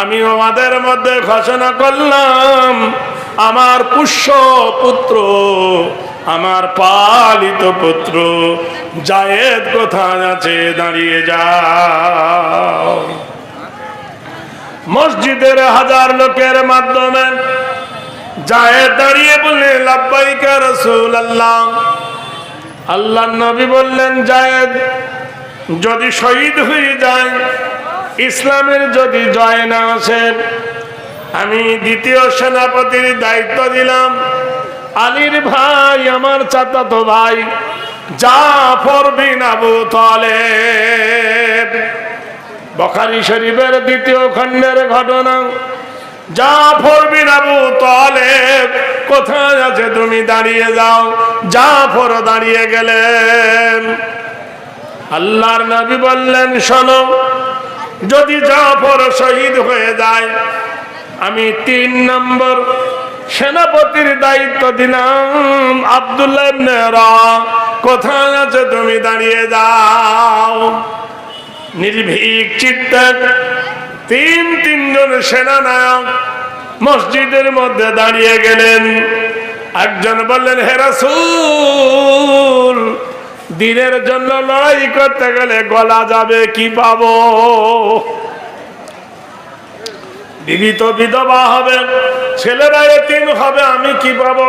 আমি আমাদের মধ্যে ঘোষণা করলাম, আমার পুষ্য পুত্র, আমার পালিত পুত্র, জায়েদ কোথায় আছে দাঁড়িয়ে যাও। মসজিদের হাজার লোকের মাধ্যমে জায়েদ দাঁড়িয়ে বললেন লাব্বাইকা রসুল আল্লাহ আল্লাহ নবী বললেন, জায়েদ, যদি শহীদ হয়ে যায় ইসলামের যদি জয় না আসে, আমি দ্বিতীয় সেনাপতির দায়িত্ব দিলাম। আলীর ভাই, আমার চাচাতো ভাই, জাফর শরীফের দ্বিতীয় খণ্ডের ঘটনা, জাফর কোথায় আছে তুমি দাঁড়িয়ে যাও দাঁড়িয়ে গেলেন। আল্লাহর নবী বললেন, শোনো যদি জাফর শহীদ হয়ে যায়, আমি তিন নম্বর সেনাপতির দায়িত্ব দিলাম। আবদুল্লাহ কোথায় আছে তুমি দাঁড়িয়ে যাও? নির্ভীক চিত্তে তিন তিনজন সেনানায়ক মসজিদের মধ্যে দাঁড়িয়ে গেলেন। একজন বললেন হেরাসুল দিনের জন্য লড়াই করতে গেলে গলা যাবে, কি পাবো? দিদি তো বিধবা হবে, ছেলেরা তিন হবে, আমি কি পাবো?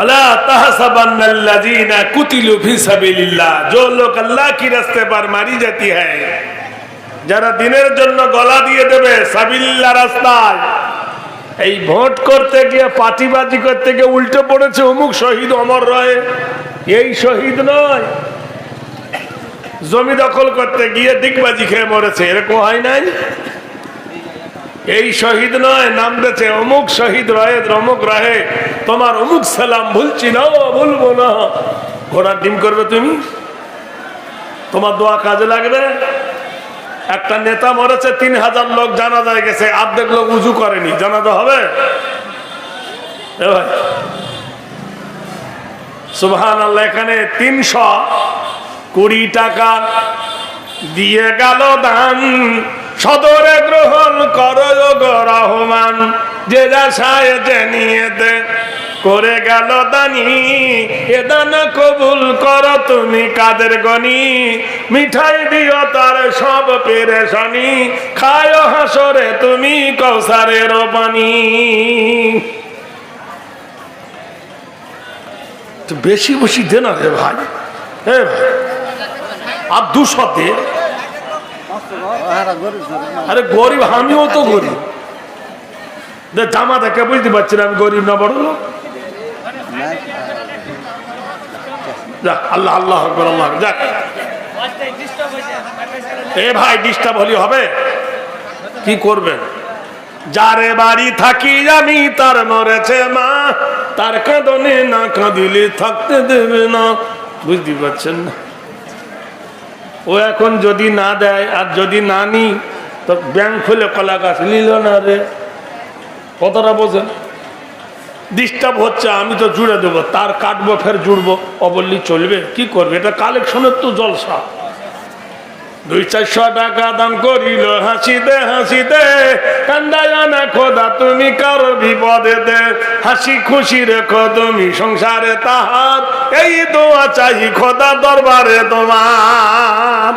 فلا تحسبن الذين قتلوا في سبيل الله جو لوگ যারা দিনের জন্য গলা দিয়ে দেবে সাবিল্লা রাস্তায়। এই ভোট করতে গিয়ে পাটিবাজি করতে গিয়ে উল্টো পড়েছে, অমুক শহীদ অমর রয়ে। এই শহীদ নয়। জমি দখল করতে গিয়ে দিগবাজি খেয়ে মরেছে, এরকম হয় নাই? এই শহীদ নয়, নাম দিয়েছে অমুক শহীদ রয়ে, অমুক রহে তোমার অমুক সালাম ভুলছি না ভুলবো না। ঘোড়ার ডিম করবে তুমি? তোমার দোয়া কাজে লাগবে? একটা নেতা মরেছে, তিন হাজার লোক জানাজায় গেছে অর্ধেক লোক উজু করেনি। জানাজা হবে? সুবহান আল্লাহ এখানে তিনশো কুড়ি টাকা দিয়ে গেল দান। সদরে গ্রহণ করো রহমান। যে যা সাহেতে নিয়েতে করে গেল দানি, এ দান কবুল করো তুমি কাদের গনি। মিঠাই দিও তার সব পেরে পেরেশানি, খায় হাসরে তুমি কৌসারের পানি বেশি বেশি দে না রে ভাই। হে ভাই, আর দুশো আরে গরিব, আমিও তো গরিব। জামা দেখে বুঝতে পারছি না, আমি গরিব না বড় লোক। আল্লাহ আল্লাহ আকবর, আল্লাহ এ ভাই ডিস্টার্ব হলি হবে? কি করবেন যারে বাড়ি থাকি আমি, তার মরেছে মা। তার কাঁদনে না কাঁদিলে থাকতে দেবে না। বুঝতে পারছেন না? ও এখন যদি না দেয় আর যদি না নি, তো ব্যাংক খুলে কলা গাছ নিল না রে। কতটা বোঝেন? ডিস্টার্ব হচ্ছে, আমি তো জুড়ে দেবো, তার কাটবো, ফের জুড়বো অবল্লি চলবে, কি করবে? এটা কালেকশনের তো জলসা। দুই চারশো টাকা দান করিল, হাসিতে হাসিতে। কান্দায় না খোদা, তুমি কারও বিপদে দে হাসি খুশি রেখো, তুমি সংসারে তাহার। এই দোয়া চাই খোদা দরবারে তোমার।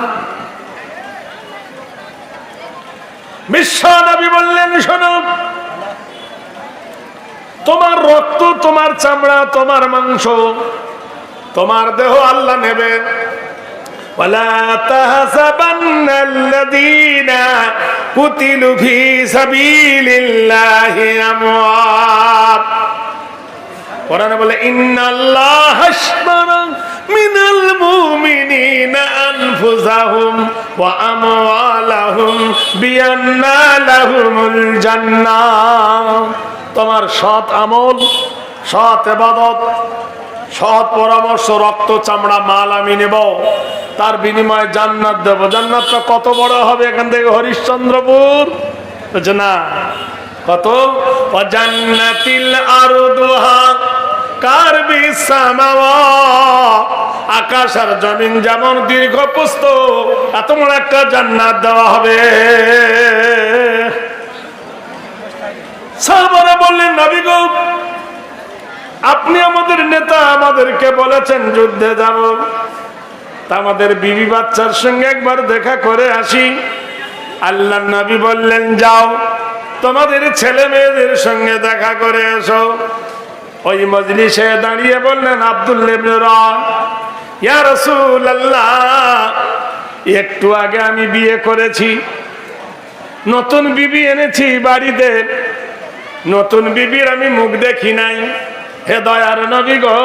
বিশ্ব নবী বললেন, শোনো, তোমার রক্ত, তোমার চামড়া, তোমার মাংস, তোমার দেহ আল্লাহ নেবে ولا تحسبن الذين قتلوا في سبيل الله أموات কোরআনে বলে ইন্নাল্লাহ হাসবারা মিনাল মুমিনিনা আনফুসাহুম ওয়া আমওয়ালাহুম বিআন্না লাহুমুল জান্নাহ তোমার সৎ আমল সৎ এবাদত সৎ পরামর্শ, রক্ত, চামড়া, মাল আমি নেব। তার বিনিময়ে জান্নাত দেব। জান্নাতটা কত বড় হবে এখান থেকে হরিশ্চন্দ্রপুর? না। কত? জান্নাতিল আরদুহা কার বিসামাওয়া? আকাশ আর জমিন যেমন দীর্ঘ পুস্ত, এত বড় একটা জান্নাত দেওয়া হবে। সাহাবারা বললেন, নবী গো আপনি আমাদের নেতা, আমাদেরকে বলেছেন যুদ্ধে যাব। আমাদের বিবি বাচ্চার সঙ্গে একবার দেখা করে আসি। আল্লাহ নবী বললেন, যাও, তোমাদের ছেলে মেয়েদের সঙ্গে দেখা করে এসো। ওই মজলিসে দাঁড়িয়ে বললেন আব্দুল্লাহ ইয়া রসুল আল্লাহ একটু আগে আমি বিয়ে করেছি। নতুন বিবি এনেছি বাড়িতে। নতুন বিবির আমি মুখ দেখি নাই। হে দয়ার নবী গো,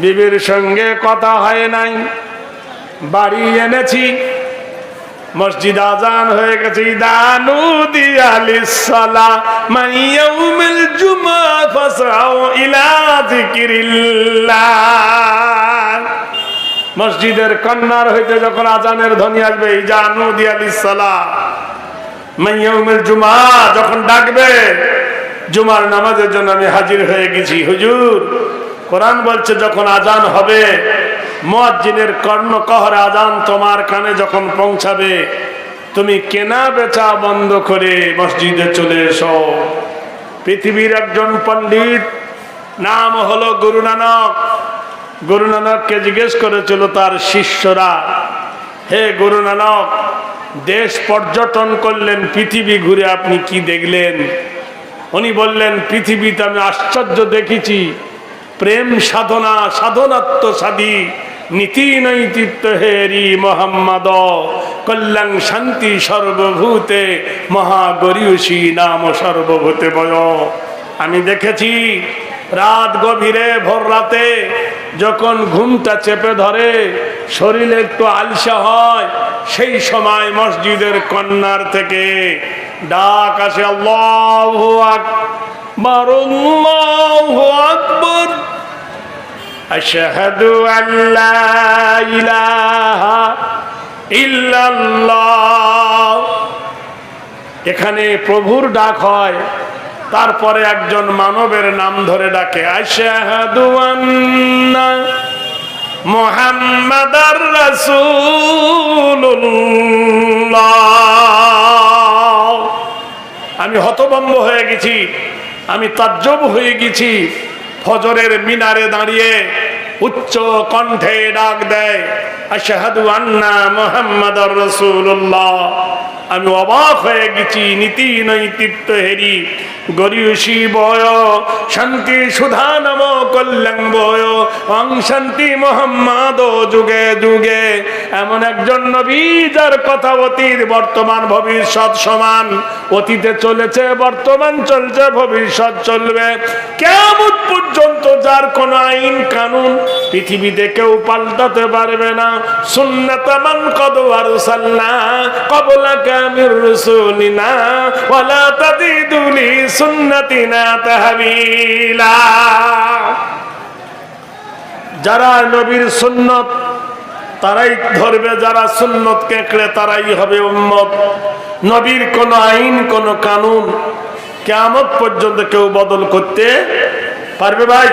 বিবির সঙ্গে কথা হয় নাই। বাড়ি এনেছি, মসজিদ আজান হয়ে গেছে। দানু দিয়ালিসালা মাইয়াউমিল জুমা ফাসাউ ইলা যিকিরিল্লাহ। মসজিদের কন্যার হইতে যখন আজানের ধ্বনি আসবে জানু দিয়ালিসালা মাইয়াউমিল জুমা যখন ডাকবে জুমার নামাজের জন্য আমি হাজির হয়ে গেছি। হুজুর, কোরআন বলছে যখন আজান হবে, মুয়াজ্জিনের কর্ণ কহরে আজান তোমার কানে যখন পৌঁছাবে, তুমি কেনা বেচা বন্ধ করে মসজিদে চলে এসো। পৃথিবীর একজন পণ্ডিত, নাম হলো গুরু নানক। গুরু নানককে জিজ্ঞেস করেছিল তার শিষ্যরা, হে গুরু নানক, দেশ পর্যটন করলেন, পৃথিবী ঘুরে আপনি কি দেখলেন? উনি বললেন, পৃথিবীতে আমি আশ্চর্য দেখেছি। প্রেম সাধনা, সাধনাত্ম সাধী, নীতি নৈতিত্ব হেরি মোহাম্মদ। কল্যাণ শান্তি সর্বভূতে, মহাগরিয়সী নাম সর্বভূতে বয়। আমি দেখেছি, রাত গভীরে, ভোর রাতে, যখন ঘুমটা চেপে ধরে, শরীরে একটু আলসা হয় সেই সময় মসজিদের কন্যার থেকে ডাক আসে আল্লাহ আকবর আল্লাহু আকবর أشهد أن لا إله إلا الله এখানে প্রভুর ডাক হয় তারপরে একজন মানবের নাম ধরে ডাকে আশাহাদু আন্না রাসূলুল্লাহ। আমি হতভম্ব হয়ে গেছি, আমি তাজ্জব হয়ে গেছি। ফজরের মিনারে দাঁড়িয়ে উচ্চ কণ্ঠে ডাক দেয়, আশাহাদু আন্না মোহাম্মদর রসুল্লাহ আমি অবাক হয়ে গেছি, নীতি নৈতিত্ব হেরি গরিয়সী বয়, শান্তি সুধা নম কল্যাণ বয়, অং শান্তি মোহাম্মদ যুগে যুগে। এমন একজন নবী যার কথা অতীত, বর্তমান, ভবিষ্যৎ সমান। অতীতে চলেছে, বর্তমান চলছে, ভবিষ্যৎ চলবে। কেমন পর্যন্ত যার কোন আইন কানুন পৃথিবীতে কেউ পাল্টাতে পারবে না। সুন্নাতামান কদ আরসালনা কবলা কামির রুসুলিনা, ওয়ালা তাদিদুলি যারা নবীর সুন্নত, তারাই ধরবে, যারা সুন্নত কেঁকড়ে তারাই হবে উম্মত। নবীর কোন আইন, কোন কানুন কেমন পর্যন্ত কেউ বদল করতে পারবে ভাই?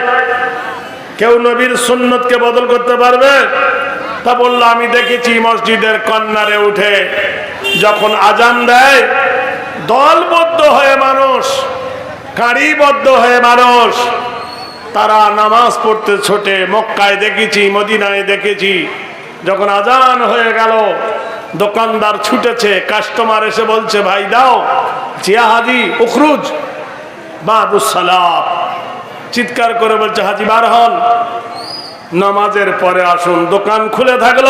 কেউ নবীর সুন্নতকে বদল করতে পারবে? তা বলল, আমি দেখেছি মসজিদের কন্যারে উঠে যখন আজান দেয় দলবদ্ধ হয়ে মানুষ, কারিবদ্ধ হয়ে মানুষ। তারা নামাজ পড়তে ছোটে, মক্কায় দেখেছি, মদিনায় দেখেছি। যখন আজান হয়ে গেল, দোকানদার ছুটেছে, কাস্টমার এসে বলছে, ভাই, দাও জিয়া হাজি উখরুজ বাবুসালাম চিৎকার করে বলছে, হাজি, বার হন। নামাজের পরে আসুন, দোকান খুলে থাকল।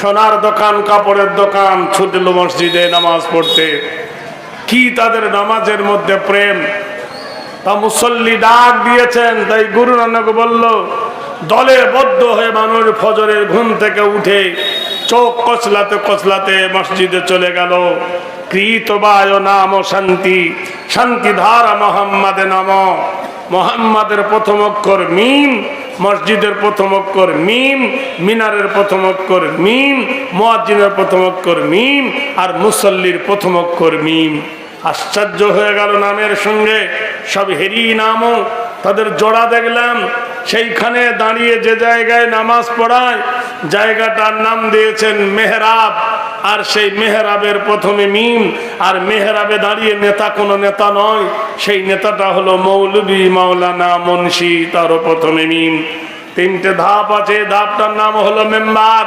সোনার দোকান, কাপড়ের দোকান, ছুটল মসজিদে নামাজ পড়তে। কি তাদের নামাজের মধ্যে প্রেম? তা মুসল্লি ডাক দিয়েছেন, তাই গুরু নানক বলল, দলে বদ্ধ হয়ে মানুষ ফজরের ঘুম থেকে উঠে চোখ কচলাতে কচলাতে মসজিদে চলে গেল। কৃত বায় নাম শান্তি শান্তিধারা মোহাম্মদে নম। মোহাম্মদের প্রথম অক্ষর মিম মসজিদের প্রথম অক্ষর মিম, মিনারের প্রথম অক্ষর মিম, মোয়াজ্জিনের প্রথম অক্ষর মিম আর মুসল্লির প্রথম অক্ষর মিম। আশ্চর্য হয়ে গেল নামের সঙ্গে। সব হেরি নামও তাদের জোড়া দেখলাম। সেইখানে দাঁড়িয়ে যে জায়গায় নামাজ পড়ায়, জায়গাটার নাম দিয়েছেন মেহরাব। আর সেই মেহরাবের প্রথমে মিম আর মেহরাবে দাঁড়িয়ে নেতা কোনো নেতা নয়। সেই নেতাটা হলো মৌলবী মাওলানা মুন্সি তারও প্রথমে মিম। তিনটে ধাপ আছে ধাপটার নাম হলো মেম্বার।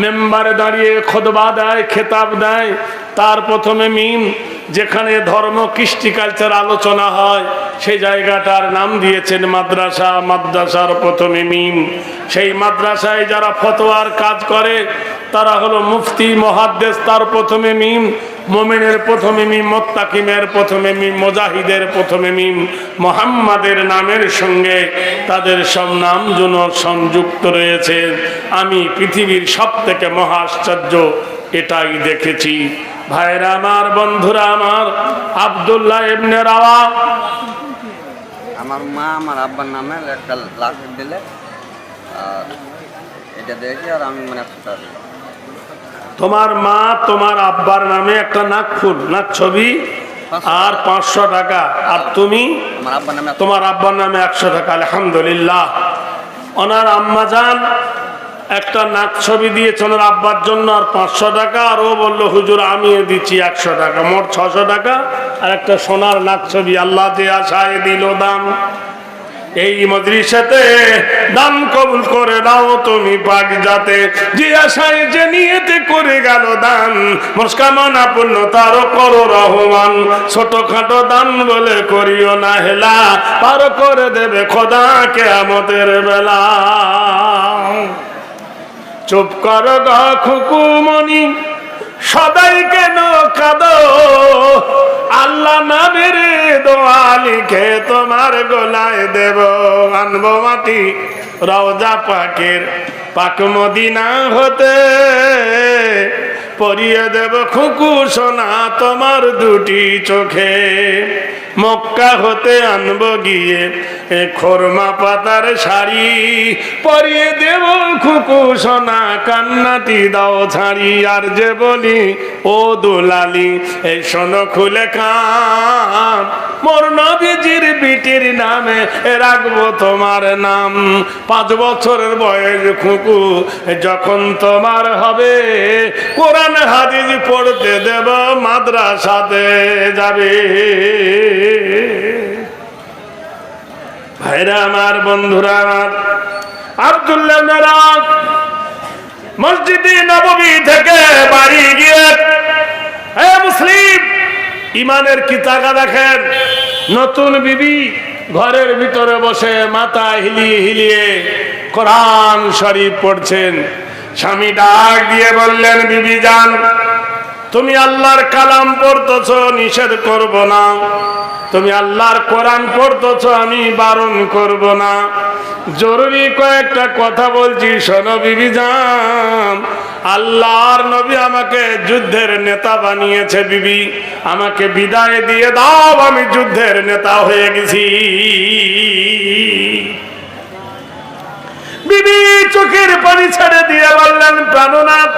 মেম্বারে দাঁড়িয়ে খোদবা দেয়, খেতাব দেয়। তার প্রথমে মিম, যেখানে ধর্ম, কৃষ্টি, কালচার আলোচনা হয়, সেই জায়গাটার নাম দিয়েছেন মাদ্রাসা। মাদ্রাসার প্রথমে মিম। সেই মাদ্রাসায় যারা ফতোয়ার কাজ করে তারা হলো মুফতি, মহাদ্দেশ, তার প্রথমে মিম, মোমিনের প্রথমে মিম, মোত্তাকিমের প্রথমে মিম, মোজাহিদের প্রথমে মিম, মোহাম্মদের নামের সঙ্গে তাদের সব নাম যেন সংযুক্ত রয়েছে আমি পৃথিবীর সব থেকে মহাশ্চর্য এটাই দেখেছি ভাইরা আমার, বন্ধুরা আমার, আবদুল্লাহ ইবনে রাওয়া আমার মা, আমার আব্বার নামে একটা লাখ দিলে এটা দেখি আর আমি মানে। তোমার মা তোমার আব্বার নামে একটা নাক ফুল নাক ছবি আর পাঁচশো টাকা। আর তুমি? তোমার আব্বার নামে একশো টাকা আলহামদুলিল্লাহ। ওনার আম্মা যান একটা নাক ছবি দিয়েছে ওনার আব্বার জন্য আর পাঁচশো টাকা আর ও বলল হুজুর আমিও দিচ্ছি একশো টাকা মোট ছশো টাকা আর একটা সোনার নাক ছবি আল্লাহ যে আশায় দিল দাম। এই মজরিসাতে দান কবুল করে দাও তুমি পাক যাতে যে আশায় যে নিয়েতে করে গেল দান। মস্কামনা পূর্ণ, তারও করো রহমান। ছোটখাটো দান বলে করিও না হেলা, পার করে দেবে খোদা কেয়ামতের বেলা। চুপ কর গা খুকুমনি সদাই কেন কাঁদো। আল্লাহ নামের দোয়া লিখে তোমার গোলায় দেব। আনব মাটি, রওজা পাকের পাক মদিনা হতে পরিয়ে দেব খুকু সোনা তোমার দুটি চোখে। মক্কা হতে আনব গিয়ে খোরমা পাতার শাড়ি পরিয়ে দেব খুকু সোনা, কান্নাটি দাও ছাড়ি। আর যে বলি, ও দুলালি এই শোনো খুলে কান মোর নবীজির বিটির নামে রাখব তোমার নাম। পাঁচ বছরের বয়স খুকু, যখন তোমার হবে, কোরআন হাদিস পড়তে দেব, মাদ্রাসাতে যাবে। ভাইরা আমার, বন্ধুরা আমার, আব্দুল্লাহ মসজিদে নবমী থেকে বাড়ি গিয়ে হে মুসলিম ইমানের কি তাকা দেখেন? নতুন বিবি ঘরের ভিতরে বসে মাথা হিলিয়ে হিলিয়ে কোরআন শরীফ পড়ছেন। স্বামী ডাক দিয়ে বললেন, বিবি যান তুমি আল্লাহর কালাম পড়তেছ, নিষেধ করব না। তুমি আল্লাহর কোরআন পড়তেছ, আমি বারণ করব না। জরুরি কয়েকটা কথা বলছি, শোনো বিবি যান আল্লাহর নবী আমাকে যুদ্ধের নেতা বানিয়েছে বিবি। আমাকে বিদায় দিয়ে দাও, আমি যুদ্ধের নেতা হয়ে গেছি। বিবি, চোখের পানি ছেড়ে দিয়ে বললেন প্রাণনাথ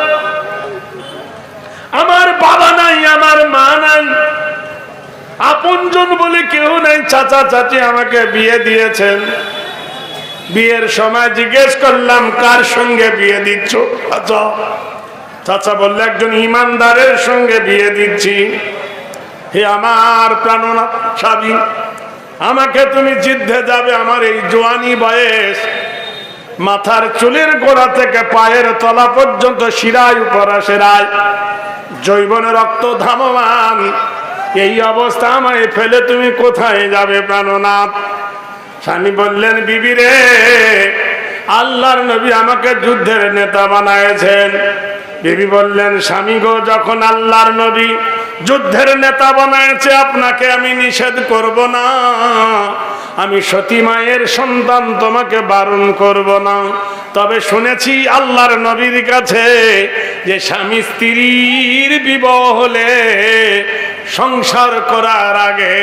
আমার বাবা নাই আমার মা নাই আপনজন বলে কেউ নাই, চাচা, চাচি আমাকে বিয়ে দিয়েছেন। বিয়ের সময় জিজ্ঞেস করলাম, কার সঙ্গে বিয়ে দিচ্ছ? চাচা চাচা বললে, একজন ইমানদারের সঙ্গে বিয়ে দিচ্ছি। হে আমার প্রাণনাথ স্বামী আমাকে তুমি যুদ্ধে যাবে, আমার এই জোয়ানি বয়স। মাথার চুলের গোড়া থেকে পায়ের তলা পর্যন্ত শিরায়, উপর সেরায় জৈবনে রক্ত ধামমান এই অবস্থা আমায় ফেলে তুমি কোথায় যাবে প্রাণনাথ? স্বামী বললেন, বিবি রে, আল্লাহর নবী আমাকে যুদ্ধের নেতা বানায়েছেন। বিবি বললেন, স্বামী গো, যখন আল্লাহর নবী যুদ্ধের নেতা বানায়েছে, আপনাকে আমি নিষেধ করব না। আমি সতী মায়ের সন্তান, তোমাকে বারণ করব না। তবে শুনেছি আল্লাহর নবীর কাছে যে স্বামী স্ত্রীর বিবাহ হলে সংসার করার আগে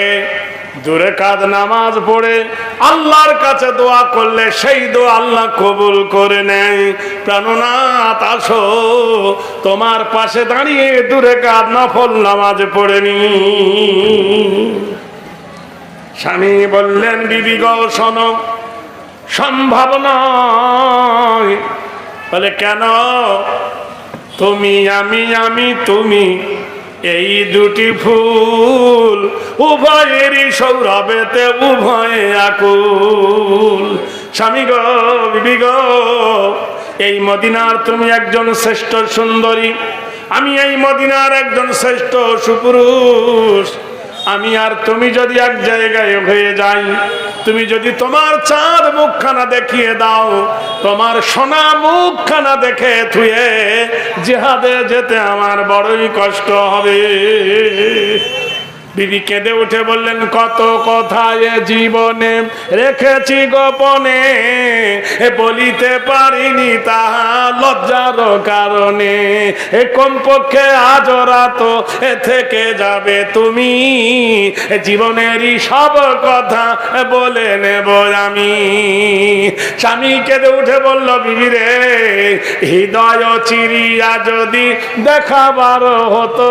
দূরে কাজ নামাজ পড়ে আল্লাহর কাছে দোয়া করলে সেই দোয়া আল্লাহ কবুল করে নেয়। প্রাণনাথ, আসো, তোমার পাশে দাঁড়িয়ে দূরে কাজ নফল নামাজ পড়ে নি। স্বামী বললেন, বিবি গো, শোনো, সম্ভব নয়। বলে, কেন? তুমি আমি আমি, তুমি এই দুটি ফুল উভয়েরই সৌরভেতে উভয়ে আকুল। স্বামী গো, বিবি এই মদিনার তুমি একজন শ্রেষ্ঠ সুন্দরী। আমি এই মদিনার একজন শ্রেষ্ঠ সুপুরুষ। আমি আর তুমি যদি এক জায়গায় হয়ে যাই, তুমি যদি তোমার চাঁদ মুখখানা দেখিয়ে দাও, তোমার সোনা মুখখানা দেখে থুয়ে জেহাদে যেতে আমার বড়ই কষ্ট হবে। বিবি কেঁদে উঠে বললেন, কত কথা এ জীবনে রেখেছি গোপনে বলিতে পারিনি তাহা লজ্জার কারণে, এ কমপক্ষে আজ রাত এ থেকে যাবে তুমি জীবনেরই সব কথা বলে নেব আমি। স্বামী কেঁদে উঠে বলল, বিবি রে, হৃদয় চিরিয়া যদি দেখাবার হতো